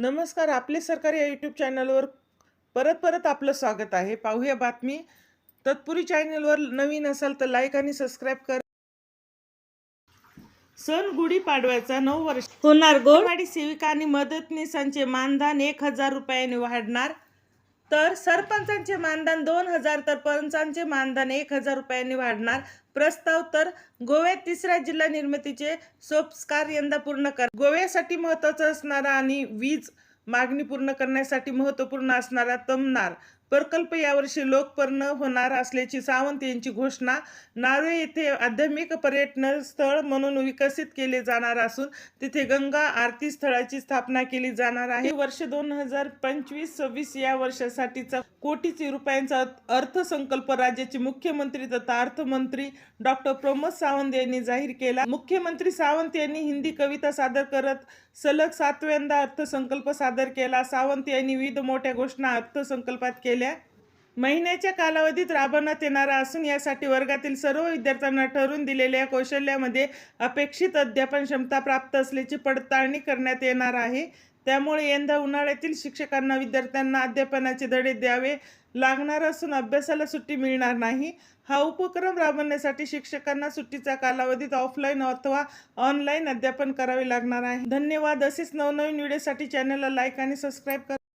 नमस्कार आपले सरकार या यूट्यूब चॅनलवर परत परत आपलं स्वागत आहे. पाहूया बातमी. तत्पुरी चॅनलवर नवीन असाल तर लाईक आणि सबस्क्राईब कर. सण गुढीपाडव्याचा नऊ वर्ष होणार गोडवाडी सेविका आणि मदतनीसांचे मानधन एक हजार रुपयांनी वाढणार. तर सरपंचांचे मानधन दोन हजार तर पंचांचे मानधन एक हजार रुपयांनी वाढणार. प्रस्ताव तर गोव्यात तिसऱ्या जिल्हा निर्मितीचे सोपस्कार यंदा पूर्ण कर गोव्यासाठी महत्त्वाचा असणारा आणि वीज मागणी पूर्ण करण्यासाठी महत्त्वपूर्ण असणारा तमनार. प्रकल्प यावर्षी लोकपर्ण होणार असल्याची सावंत यांची घोषणा. नार्वे येथे आध्यात्मिक पर्यटन स्थळ म्हणून विकसित केले जाणार असून तिथे गंगा आरती स्थळाची स्थापना केली जाणार आहे. वर्ष दोन हजार पंचवीस सव्वीस या वर्षासाठीचा कोटीची रुपयांचा अर्थसंकल्प राज्याचे मुख्यमंत्री तथा अर्थमंत्री डॉक्टर प्रमोद सावंत यांनी जाहीर केला. मुख्यमंत्री सावंत यांनी हिंदी कविता सादर करत सलग सातव्यांदा अर्थसंकल्प सादर केला. सावंत यांनी विविध मोठ्या घोषणा अर्थसंकल्पात केल्या. महिन्याच्या कालावधीत राबवण्यात येणारा असून यासाठी वर्गातील सर्व विद्यार्थ्यांना ठरवून दिलेल्या कौशल्यामध्ये अपेक्षित अध्यापन क्षमता प्राप्त असल्याची पडताळणी करण्यात येणार आहे. त्यामुळे यंदा उन्हाळ्यातील शिक्षकांना विद्यार्थ्यांना अध्यापनाचे धडे द्यावे लागणार असून अभ्यासाला सुट्टी मिळणार नाही. हा उपक्रम राबवण्यासाठी शिक्षकांना सुट्टीचा कालावधीत ऑफलाईन अथवा ऑनलाईन अध्यापन करावे लागणार आहे. धन्यवाद. असेच नवनवीन व्हिडिओसाठी चॅनलला लाईक आणि सबस्क्राईब करा.